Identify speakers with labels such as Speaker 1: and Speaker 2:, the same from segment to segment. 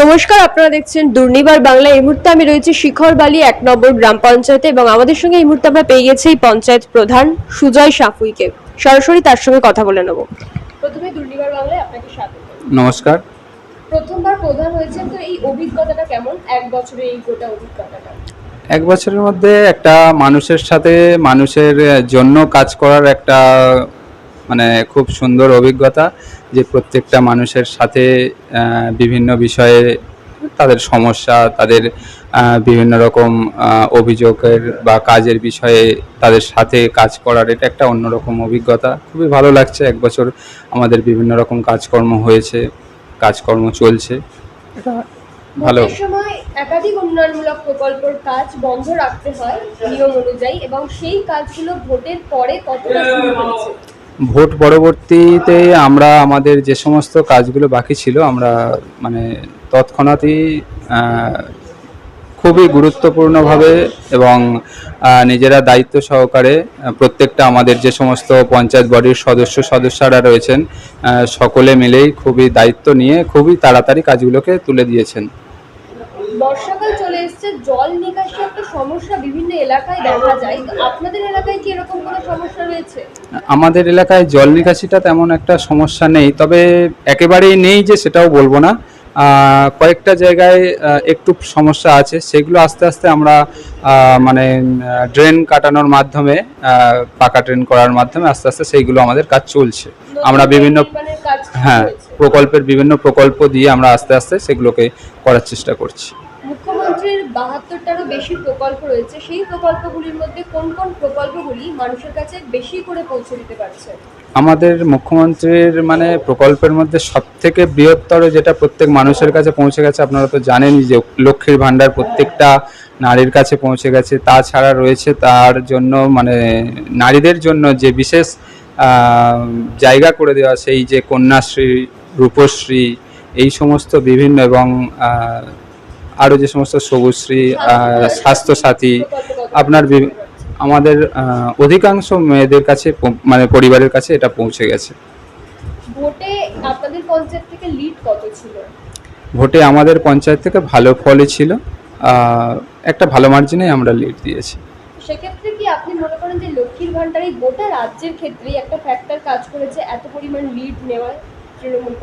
Speaker 1: নমস্কার আপনারা দেখছেন দুর্নিবার বাংলা। এই মুহূর্তে আমি রয়েছি শিখর বালি এক নম্বর গ্রাম পঞ্চায়েতে এবং আমাদের সঙ্গে এই মুহূর্তে আমরা পেয়ে গেছি এই পঞ্চায়েত প্রধান সুজয় সাফুইকে। সরাসরি তার সঙ্গে কথা বলে নেব। প্রথমে দুর্নিবার বাংলায় আপনাকে স্বাগত।
Speaker 2: নমস্কার।
Speaker 1: প্রথমবার প্রধান হয়েছেন তো এই অভিজ্ঞতাটা কেমন? এক বছরে এই গোটা অভিজ্ঞতাটা।
Speaker 2: এক বছরের মধ্যে একটা মানুষের সাথে মানুষের জন্য কাজ করার একটা মানে খুব সুন্দর অভিজ্ঞতা যে প্রত্যেকটা মানুষের সাথে বিভিন্ন বিষয়ে তাদের সমস্যা তাদের বিভিন্ন রকম অভিযোগের বা কাজের বিষয়ে তাদের সাথে কাজ করার এটা একটা অন্যরকম অভিজ্ঞতা। খুবই ভালো লাগছে এক বছর আমাদের বিভিন্ন রকম কাজকর্ম হয়েছে কাজকর্ম চলছে। এটা ভালো।
Speaker 1: সময় একাধিক উন্নয়নমূলক প্রকল্পের কাজ বন্ধ রাখতে হয় নিয়ম অনুযায়ী এবং সেই কাজগুলো ভোটের পরে কতটা
Speaker 2: ভোট পরবর্তীতে আমরা আমাদের যে সমস্ত কাজগুলো বাকি ছিল, আমরা মানে তৎক্ষণাৎই খুবই গুরুত্বপূর্ণভাবে এবং নিজেরা দায়িত্ব সহকারে প্রত্যেকটা আমাদের যে সমস্ত পঞ্চায়েত বডির সদস্য সদস্যরা রয়েছেন সকলে মিলেই খুবই দায়িত্ব নিয়ে খুবই তাড়াতাড়ি কাজগুলোকে তুলে দিয়েছেন।
Speaker 1: বর্ষাকাল চলে এসেছে জল নিকাশি একটা সমস্যা বিভিন্ন এলাকায় দেখা যায়। তো আপনাদের এলাকায় কি এরকম কোনো সমস্যা রয়েছে?
Speaker 2: আমাদের এলাকায় জল নিকাশিটা তেমন একটা সমস্যা নেই তবে একেবারেই নেই যে সেটাও বলব না। কয়েকটা জায়গায় একটু সমস্যা আছে সেগুলো আস্তে আস্তে আমরা মানে ড্রেন কাটানোর মাধ্যমে পাকা ড্রেন করার মাধ্যমে আস্তে আস্তে সেইগুলো আমাদের কাজ চলছে। আমরা বিভিন্ন
Speaker 1: শুরু
Speaker 2: হ্যাঁ প্রকল্পের বিভিন্ন প্রকল্প দিয়ে আমরা আস্তে আস্তে সেগুলোকে করার চেষ্টা করছি।
Speaker 1: মুখ্যমন্ত্রীর বাহাত্তরটারও বেশি প্রকল্প রয়েছে। সেই প্রকল্পগুলির মধ্যে কোন কোন প্রকল্পগুলি মানুষের কাছে বেশি করে পৌঁছে দিতে পারছে?
Speaker 2: আমাদের মুখ্যমন্ত্রীর মানে প্রকল্পের মধ্যে সব থেকে বৃহত্তর যেটা প্রত্যেক মানুষের কাছে পৌঁছে গেছে, আপনারা তো জানেনই যে লক্ষ্মীর ভাণ্ডার প্রত্যেকটা নারীর কাছে পৌঁছে গেছে। তাছাড়া রয়েছে তার জন্য মানে নারীদের জন্য যে বিশেষ জায়গা করে দেওয়া, সেই যে কন্যাশ্রী, রূপশ্রী, এই সমস্ত বিভিন্ন এবং আরও যে সমস্ত সবুজশ্রী স্বাস্থ্যসাথী আপনার আমাদের অধিকাংশ মেয়েদের কাছে মানে পরিবারের কাছে এটা পৌঁছে গেছে।
Speaker 1: ভোটে আপনাদের পঞ্চায়েত থেকে লিড কত ছিল?
Speaker 2: ভোটে আমাদের পঞ্চায়েত থেকে ভালো ফলই ছিল। একটা ভালো মার্জিনে আমরা লিড দিয়েছি।
Speaker 1: সেক্ষেত্রে কি আপনি মনে করেন যে লক্ষ্মীর গোটা রাজ্যের ক্ষেত্রেই একটা ফ্যাক্টর কাজ করেছে এত পরিমাণ লিড নেওয়ায় তৃণমূল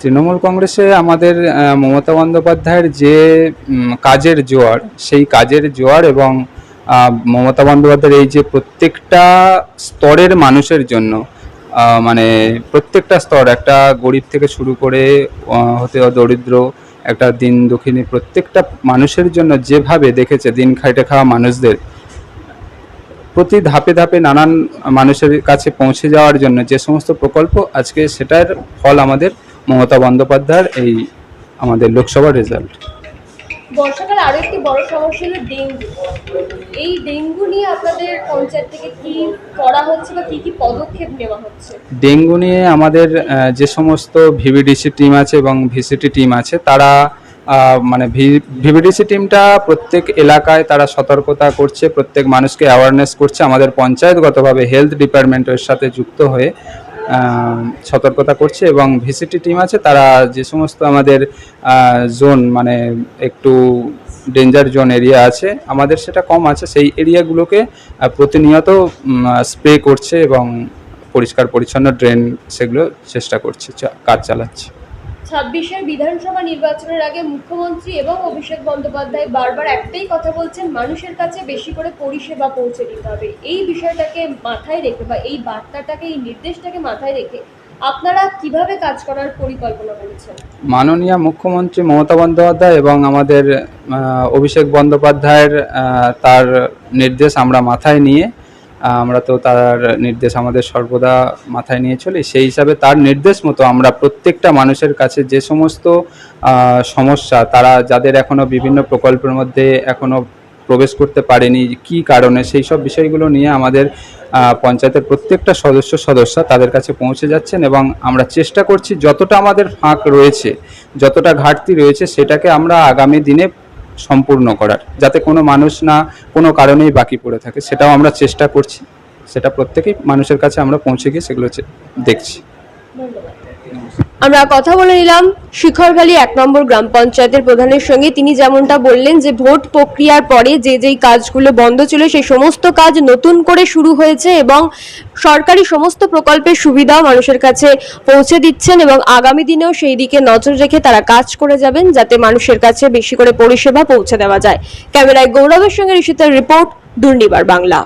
Speaker 2: তৃণমূল কংগ্রেসে আমাদের মমতা বন্দ্যোপাধ্যায়ের যে কাজের জোয়ার, সেই কাজের জোয়ার এবং মমতা বন্দ্যোপাধ্যায়ের এই যে প্রত্যেকটা স্তরের মানুষের জন্য মানে প্রত্যেকটা স্তর, একটা গরিব থেকে শুরু করে হতে দরিদ্র, একটা দিন দুঃখিনী, প্রত্যেকটা মানুষের জন্য যেভাবে দেখেছে দিন খাইটে খাওয়া মানুষদের, প্রতি ধাপে ধাপে নানান মানুষের কাছে পৌঁছে যাওয়ার জন্য যে সমস্ত প্রকল্প, আজকে সেটার ফল আমাদের মমতা বন্দ্যোপাধ্যায়ের এই আমাদের লোকসভার রেজাল্ট
Speaker 1: বর্ষাকালে আরও একটি বড় সমস্যা হলো ডেঙ্গু। এই ডেঙ্গু নিয়ে আপনাদের পঞ্চায়েত থেকে কি করা হচ্ছে বা কি কি পদক্ষেপ নেওয়া হচ্ছে?
Speaker 2: ডেঙ্গু নিয়ে আমাদের যে সমস্ত ভিভিডিসি টিম আছে এবং ভিসিটি টিম আছে তারা মানে ভিভিডিসি টিমটা প্রত্যেক এলাকায় তারা সতর্কতা করছে প্রত্যেক মানুষকে অ্যাওয়ারনেস করছে। আমাদের পঞ্চায়েতগতভাবে হেলথ ডিপার্টমেন্টের সাথে যুক্ত হয়ে সতর্কতা করছে এবং ভিসিটি টিম আছে, তারা যে সমস্ত আমাদের জোন মানে একটু ডেঞ্জার জোন এরিয়া আছে, আমাদের সেটা কম আছে, সেই এরিয়াগুলোকে প্রতিনিয়ত স্প্রে করছে এবং পরিষ্কার পরিচ্ছন্ন ড্রেন সেগুলো চেষ্টা করছে কাজ চালাচ্ছে।
Speaker 1: ছাব্বিশের বিধানসভা নির্বাচনের আগে মুখ্যমন্ত্রী এবং অভিষেক বন্দ্যোপাধ্যায় বারবার একটাই কথা বলছেন, মানুষের কাছে বেশি করে পরিষেবা পৌঁছে দিতে হবে। এই বিষয়টাকে মাথায় রেখে বা এই বার্তাটাকে, এই নির্দেশটাকে মাথায় রেখে আপনারা কীভাবে কাজ করার পরিকল্পনা করেছেন?
Speaker 2: মাননীয় মুখ্যমন্ত্রী মমতা বন্দ্যোপাধ্যায় এবং আমাদের অভিষেক বন্দ্যোপাধ্যায়ের তার নির্দেশ আমরা মাথায় নিয়ে আমরা তো তার নির্দেশ আমাদের সর্বদা মাথায় নিয়ে চলি। সেই হিসাবে তার নির্দেশ মতো আমরা প্রত্যেকটা মানুষের কাছে যে সমস্ত সমস্যা, তারা যাদের এখনও বিভিন্ন প্রকল্পের মধ্যে এখনও প্রবেশ করতে পারেনি, কি কারণে, সেই সব বিষয়গুলো নিয়ে আমাদের পঞ্চায়েতের প্রত্যেকটা সদস্য সদস্য তাদের কাছে পৌঁছে যাচ্ছেন এবং আমরা চেষ্টা করছি যতটা আমাদের ফাঁক রয়েছে, যতটা ঘাটতি রয়েছে সেটাকে আমরা আগামী দিনে সম্পূর্ণ করার, যাতে কোনো মানুষ না কোনো কারণেই বাকি পড়ে থাকে। সেটাও আমরা চেষ্টা করছি। সেটা প্রত্যেকেই মানুষের কাছে আমরা পৌঁছে গিয়ে সেগুলো দেখছি।
Speaker 1: ধন্যবাদ। আমরা কথা বলে নিলাম শিখরখালী এক নম্বর গ্রাম পঞ্চায়েতের প্রধানের সঙ্গে। তিনি যেমনটা বললেন যে, ভোট প্রক্রিয়ার পরে যে যেই কাজগুলো বন্ধ ছিল, সেই সমস্ত কাজ নতুন করে শুরু হয়েছে এবং সরকারি সমস্ত প্রকল্পের সুবিধাও মানুষের কাছে পৌঁছে দিচ্ছেন এবং আগামী দিনেও সেই দিকে নজর রেখে তারা কাজ করে যাবেন যাতে মানুষের কাছে বেশি করে পরিষেবা পৌঁছে দেওয়া যায়। ক্যামেরায় গৌরবের সঙ্গে ঋষিতার রিপোর্ট, দুর্নিবার বাংলা।